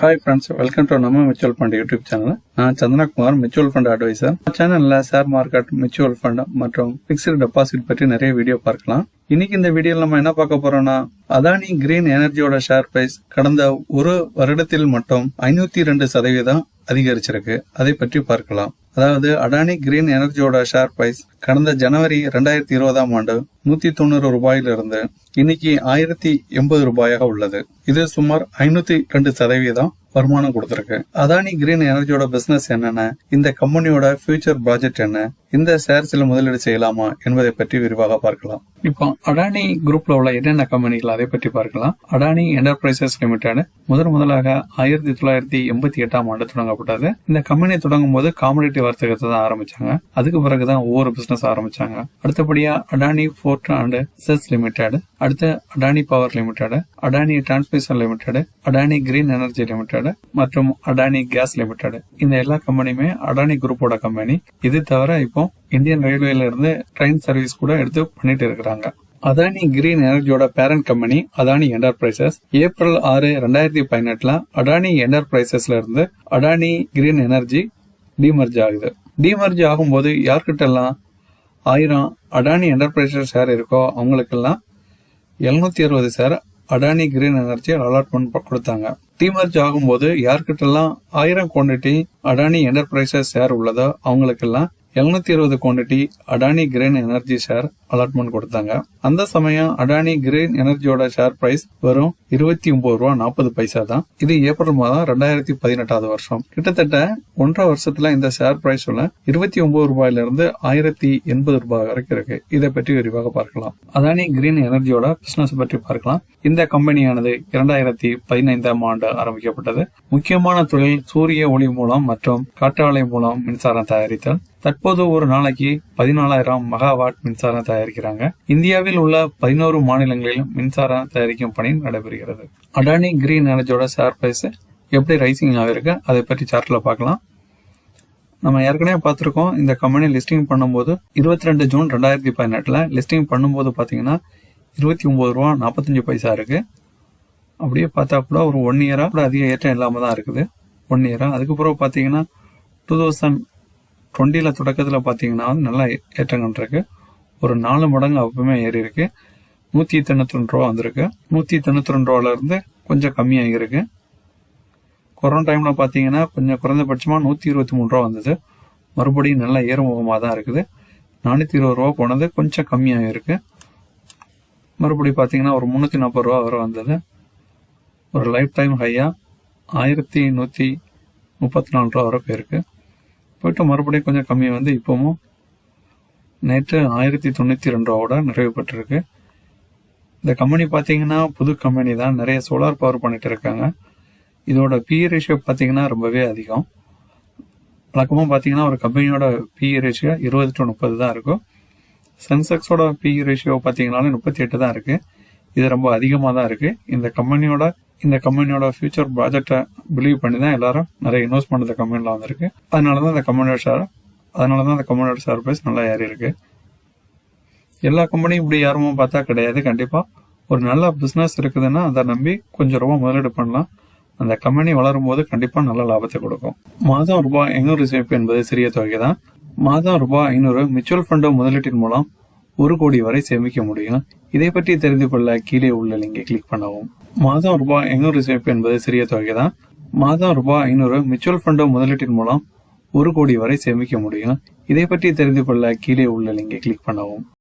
Hi friends welcome to நம்ம mutual fund YouTube channel நான் Santhanakumar mutual fund advisor சேனல்ல share market mutual fund மற்றும் fixed deposit பற்றி நிறைய வீடியோ பார்க்கலாம். இன்னைக்கு இந்த வீடியோவில் நம்ம என்ன பார்க்க போறோம்னா அதானி கிரீன் எனர்ஜியோட ஷேர் பிரைஸ் கடந்த ஒரு வருடத்தில் மட்டும் ஐநூத்தி ரெண்டு சதவீதம் அதிகரிச்சிருக்கு. அதை பற்றி பார்க்கலாம். அதாவது அடானி கிரீன் எனர்ஜியோட ஷேர் பிரைஸ் கடந்த ஜனவரி ரெண்டாயிரத்தி இருபதாம் ஆண்டு நூத்தி தொண்ணூறு ரூபாயிலிருந்து இன்னைக்கு ஆயிரத்தி எண்பது ரூபாயாக உள்ளது. இது சுமார் ஐநூத்தி ரெண்டு சதவீதம் வருமானம் கொடுத்துருக்கு. அதானி கிரீன் எனர்ஜியோட பிசினஸ் என்னென்ன இந்த கம்பெனியோட ஃபியூச்சர் ப்ராஜெக்ட் என்ன? இந்த ஷேர்ஸ்ல முதலீடு செய்யலாமா என்பதை பற்றி விரிவாக பார்க்கலாம். இப்போ அடானி குரூப்ல உள்ள என்னென்ன கம்பெனிகள் அதை பற்றி பார்க்கலாம். அடானி என்டர்பிரைசஸ் லிமிடெட் முதன் முதலாக ஆயிரத்தி தொள்ளாயிரத்தி எண்பத்தி எட்டாம் ஆண்டு தொடங்கப்பட்டது. இந்த கம்பெனி தொடங்கும் போது காமடிட்டி வர்த்தகத்தை தான் ஆரம்பிச்சாங்க. அதுக்கு பிறகுதான் ஒவ்வொரு பிசினஸ் ஆரம்பிச்சாங்க. அடுத்தபடியா Adani port and SEZ limited அடுத்து Adani power limited Adani transmission limited Adani green energy limited மற்றும் அடானி கேஸ் லிமிடெட் இந்த எல்லா கம்பெனியுமே அடானி குரூப்போட கம்பெனி இது தவிர இப்போ இந்தியன் ரயில்வேல இருந்து ட்ரெயின் சர்வீஸ் கூட எடுத்து பண்ணிட்டு இருக்கிறாங்க. Adani green எனர்ஜியோட parent company Adani enterprises April ஆறு ரெண்டாயிரத்தி பதினெட்டுல அடானி என்டர்பிரைசஸ்ல இருந்து அடானி கிரீன் எனர்ஜி டிமர்ஜ் ஆகுது. டிமர்ஜ் ஆகும்போது யார்கிட்ட எல்லாம் ஆயிரம் அடானி என்டர்பிரைசஸ் ஷேர் இருக்கோ அவங்களுக்கெல்லாம் எழுநூத்தி அறுபது share Adani green energy allotment கொடுத்தாங்க. டிமர்ஜ் ஆகும்போது யார்கிட்டலாம் ஆயிரம் குவான்டிட்டி அடானி என்டர்பிரைசஸ் ஷேர் உள்ளதோ அவங்களுக்கெல்லாம் எழுநூத்தி இருபது quantity Adani green energy share allotment கொடுத்தாங்க. அந்த சமயம் அடானி கிரீன் எனர்ஜியோட ஷேர் பிரைஸ் வெறும் இருபத்தி ஒன்பது ரூபா நாற்பது பைசா தான். இது ஏப்ரல் மாதம் ரெண்டாயிரத்தி பதினெட்டாவது வருஷம். கிட்டத்தட்ட ஒன்றரை வருஷத்துல இந்த ஷேர் பிரைஸ் உள்ள இருபத்தி ஒன்பது ரூபாயில இருந்து ஆயிரத்தி எண்பது ரூபாய் வரைக்கும் இருக்கு. இதை பற்றி விரிவாக பார்க்கலாம். அதானி கிரீன் எனர்ஜியோட பிசினஸ் பற்றி பார்க்கலாம். இந்த கம்பெனியானது இரண்டாயிரத்தி பதினைந்தாம் ஆண்டு ஆரம்பிக்கப்பட்டது. முக்கியமான தொழில் சூரிய ஒளி மூலம் மற்றும் காற்றாலை மூலம் மின்சாரம் தயாரித்தல். தற்போது ஒரு நாளைக்கு பதினாலாயிரம் மெகாவாட் மின்சாரம் தயாரிக்கிறாங்க. இந்தியாவில் உள்ள பதினோரு மாநிலங்களிலும் மின்சாரம் தயாரிக்கும் பணி நடைபெறுகிறது. அடானி கிரீன் எனர்ஜியோட ஷேர் பிரைஸ் எப்படி ரைசிங் ஆகிருக்கு அதை பற்றி சார்ட்டில் பார்க்கலாம். நம்ம ஏற்கனவே பார்த்துருக்கோம் இந்த கம்பெனி லிஸ்டிங் பண்ணும்போது இருபத்தி ரெண்டு ஜூன் ரெண்டாயிரத்தி பதினெட்டில் லிஸ்டிங் பண்ணும்போது பார்த்தீங்கன்னா இருபத்தி ஒம்பது ரூபா நாற்பத்தஞ்சு பைசா இருக்கு. அப்படியே பார்த்தா கூட ஒரு ஒன் இயராக கூட அதிக ஏற்றம் இல்லாமல் தான் இருக்குது. ஒன் இயராக அதுக்கப்புறம் பார்த்தீங்கன்னா டூ தௌசண்ட் டுவெண்ட்டியில் தொடக்கத்தில் பார்த்தீங்கன்னா நல்லா ஏற்றம் கண்டிருக்கு ஒரு நாலு மடங்கு அப்பவுமே ஏறி இருக்கு. நூற்றி தொண்ணூற்றி ரெண்டு ரூபா வந்திருக்கு. நூற்றி தொண்ணூற்றி ரெண்டு ரூபாலேருந்து கொஞ்சம் கம்மியாகிருக்கு கொரோனா டைமில் பார்த்தீங்கன்னா கொஞ்சம் குறைந்தபட்சமாக நூற்றி இருபத்தி மூணு ரூபா வந்தது. மறுபடியும் நல்ல ஏறுமுகமாக தான் இருக்குது. நானூற்றி இருபது ரூபா போனது கொஞ்சம் கம்மியாக இருக்கு. மறுபடியும் பார்த்தீங்கன்னா ஒரு முந்நூற்றி நாற்பது ரூபா வரை வந்தது. ஒரு லைஃப் டைம் ஹையாக ஆயிரத்தி நூற்றி முப்பத்தி நாலு ரூபா வரை போயிருக்கு. போயிட்டு மறுபடியும் கொஞ்சம் கம்மி வந்து இப்போவும் நேற்று ஆயிரத்தி தொண்ணூற்றி ரெண்டு ரூபாவோட நிறைவு பெற்றிருக்கு. இந்த கம்பெனி பார்த்தீங்கன்னா புது கம்பெனி தான். நிறைய சோலார் பவர் பண்ணிட்டு இருக்காங்க. இதோட பி ரேஷியோ பார்த்தீங்கன்னா ரொம்பவே அதிகம். வழக்கமாக பார்த்தீங்கன்னா ஒரு கம்பெனியோட பி ரேஷியோ இருபது டு முப்பது தான் இருக்கும். சென்செக்ஸோட பி ரேஷியோ பார்த்தீங்கனாலும் முப்பத்தி எட்டு தான் இருக்குது இது ரொம்ப அதிகமாக தான் இருக்குது இந்த கம்பெனியோட இந்த கம்பெனியோட ஃபியூச்சர் ப்ராஜெக்டை பிலீவ் பண்ணி தான் எல்லாரும் நிறைய இன்வெஸ்ட் பண்ண கம்பெனியில் வந்திருக்கு. அதனால தான் அந்த கம்பெனியோட ஷேர் அதனால தான் அந்த கம்பெனியோட ஷேர் ப்ரைஸ் நல்லா ஏறி இருக்கு எல்லா கம்பெனியும் இப்படி யாருமே பார்த்தா கிடையாது கண்டிப்பாக ஒரு நல்ல பிஸ்னஸ் இருக்குதுன்னா அதை நம்பி கொஞ்சம் ரூபா முதலீடு பண்ணலாம். அந்த கம்பெனி வளரும் போது கண்டிப்பாக நல்ல லாபத்தை கொடுக்கும். மாதம் ரூபாய் ஐநூறு சேமிப்பு என்பது சிறிய தொகை தான் மாதம் ரூபாய் ஐநூறு மியூச்சுவல் ஃபண்டு முதலீட்டின் மூலம் ஒரு கோடி வரை சேமிக்க முடியும். இதை பற்றி தெரிந்து கொள்ள கீழே உள்ள லிங்கை கிளிக் பண்ணவும். மாதம் ரூபாய் ஐநூறு சேமிப்பு என்பது சிறிய தொகை தான் மாதம் ரூபாய் ஐநூறு மியூச்சுவல் ஃபண்டோ முதலீட்டின் மூலம் ஒரு கோடி வரை சேமிக்க முடியும். இதை பற்றி தெரிந்து கொள்ள கீழே உள்ள லிங்கை கிளிக் பண்ணவும்.